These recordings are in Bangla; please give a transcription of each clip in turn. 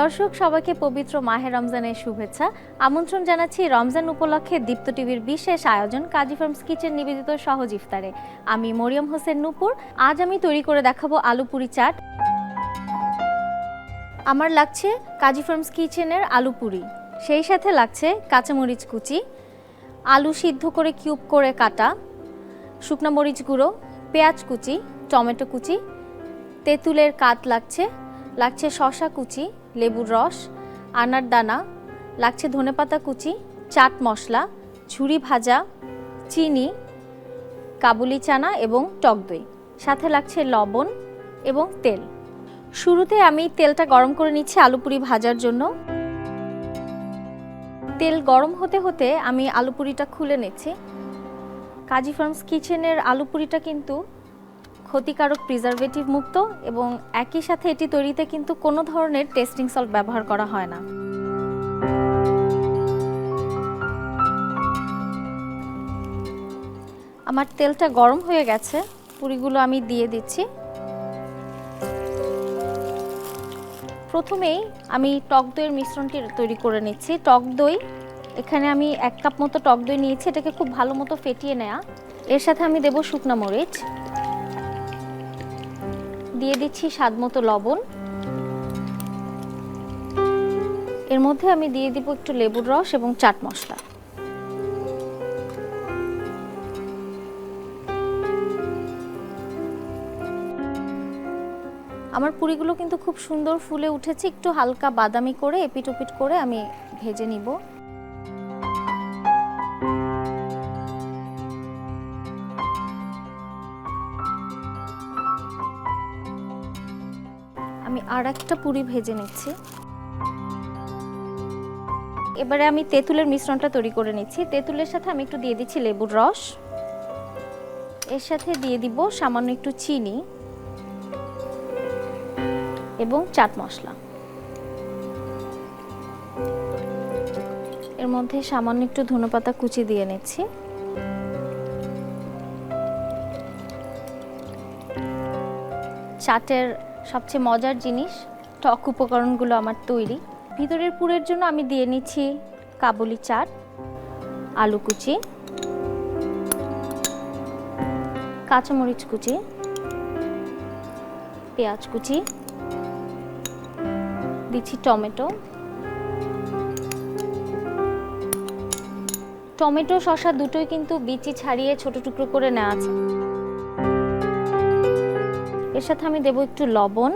দর্শক, সবাইকে পবিত্র মাহে রমজানের শুভেচ্ছা। আমন্ত্রণ জানাচ্ছি রমজান উপলক্ষে দীপ্ত টিভির বিশেষ আয়োজন কাজী ফার্মস কিচেন নিবেদিত সহজ ইফতারে। আমি মরিয়ম হোসেন নূপুর। আজ আমি তৈরি করে দেখাবো আলু পুরি চাট। আমার লাগছে কাজী ফার্মস কিচেনের আলু পুরি সেই সাথে লাগছে কাঁচামরিচ কুচি। আলু সিদ্ধ করে কিউব করে কাটা। শুকনো মরিচ গুঁড়ো। পেঁয়াজ কুচি। টমেটো কুচি। তেঁতুলের কাত লাগছে। লাগছে শশা কুচি। লেবুর রস, আনার দানা, লাগছে ধনেপাতা কুচি, চাট মশলা, ঝুরি ভাজা, চিনি, কাবুলি চানা এবং টক দই। সাথে লাগছে লবণ এবং তেল। শুরুতে আমি তেলটা গরম করে নিচ্ছি আলু পুরি ভাজার জন্য। তেল গরম হতে হতে আমি আলু পুরিটা খুলে নিচ্ছি। কাজী ফার্মস কিচেনের আলু পুরিটা কিন্তু ক্ষতিকারক প্রিজারভেটিভ মুক্ত এবং একই সাথে এটি তৈরিতে কিন্তু কোনো ধরনের টেস্টিং সল্ট ব্যবহার করা হয় না। আমার তেলটা গরম হয়ে গেছে, পুরিগুলো আমি দিয়ে দিচ্ছি। প্রথমেই আমি টক দইয়ের মিশ্রণটি তৈরি করে নিচ্ছি। টক দই, এখানে আমি এক কাপ মতো টক দই নিয়েছি, এটাকে খুব ভালো মতো ফেটিয়ে নেয়া। এর সাথে আমি দেব শুকনো মরিচ। দিয়ে দিচ্ছি স্বাদ মতো লবণ। এর মধ্যে আমি দিয়ে দিব একটু লেবুর রস এবং চাট মশলা। আমার পুরিগুলো কিন্তু খুব সুন্দর ফুলে উঠেছে। একটু হালকা বাদামি করে এপিট ওপিট করে আমি ভেজে নিব। আমি আর একটা পুরি ভেজে নিচ্ছি। এবারে আমি তেঁতুলের মিশ্রণটা তৈরি করে নিচ্ছি। তেঁতুলের সাথে আমি একটু দিয়ে দিচ্ছি লেবুর রস। এর সাথে দিয়ে দিব সামান্য একটু চিনি এবং চাট মশলা। এর মধ্যে সামান্য একটু ধনেপাতা কুচি দিয়ে নিচ্ছি। চাটের সবচেয়ে মজার জিনিস, টক উপকরণগুলো আমার তৈরি। ভিতরের পুরের জন্য আমি দিয়ে নিচ্ছি কাবুলি চাট, আলু কুচি, কাঁচামরিচ কুচি, পেঁয়াজ কুচি, দিচ্ছি টমেটো। টমেটো শসা দুটোই কিন্তু বিচি ছাড়িয়ে ছোট টুকরো করে নেওয়া আছে। এর সাথে আমি দেব একটু লবণ।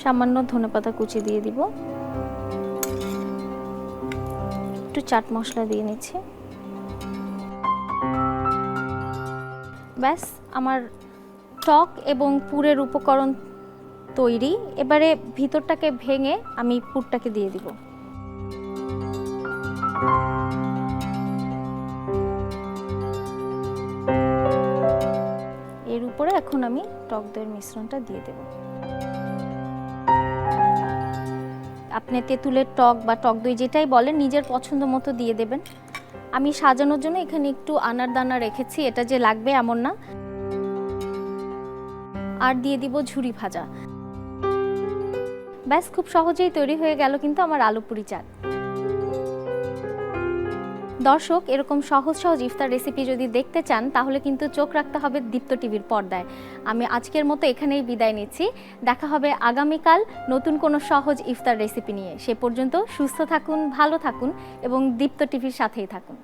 সামান্য ধনেপাতা কুচি দিয়ে দিব। একটু চাট মশলা দিয়ে নিচ্ছি। ব্যাস, আমার টক এবং পুরের উপকরণ তৈরি। এবারে ভিতরটাকে ভেঙে আমি পুরটাকে দিয়ে দিব। এখন আমি টক দইয়ের মিশ্রণটা দিয়ে দেব। আপনি তেঁতুলের টক বা টক দই যেটাই বলেন, নিজের পছন্দ মতো দিয়ে দেবেন। আমি সাজানোর জন্য এখানে একটু আনার দানা রেখেছি, এটা যে লাগবে এমন না। আর দিয়ে দিব ঝুরি ভাজা। ব্যাস, খুব সহজেই তৈরি হয়ে গেল কিন্তু আমার আলু পুরি চাট। দর্শক, এরকম সহজ সহজ ইফতার রেসিপি যদি দেখতে চান, তাহলে কিন্তু চোখ রাখতে হবে দীপ্ত টিভির পর্দায়। আমি আজকের মতো এখানেই বিদায় নিচ্ছি। দেখা হবে আগামীকাল নতুন কোনো সহজ ইফতার রেসিপি নিয়ে। সে পর্যন্ত সুস্থ থাকুন, ভালো থাকুন এবং দীপ্ত টিভির সাথেই থাকুন।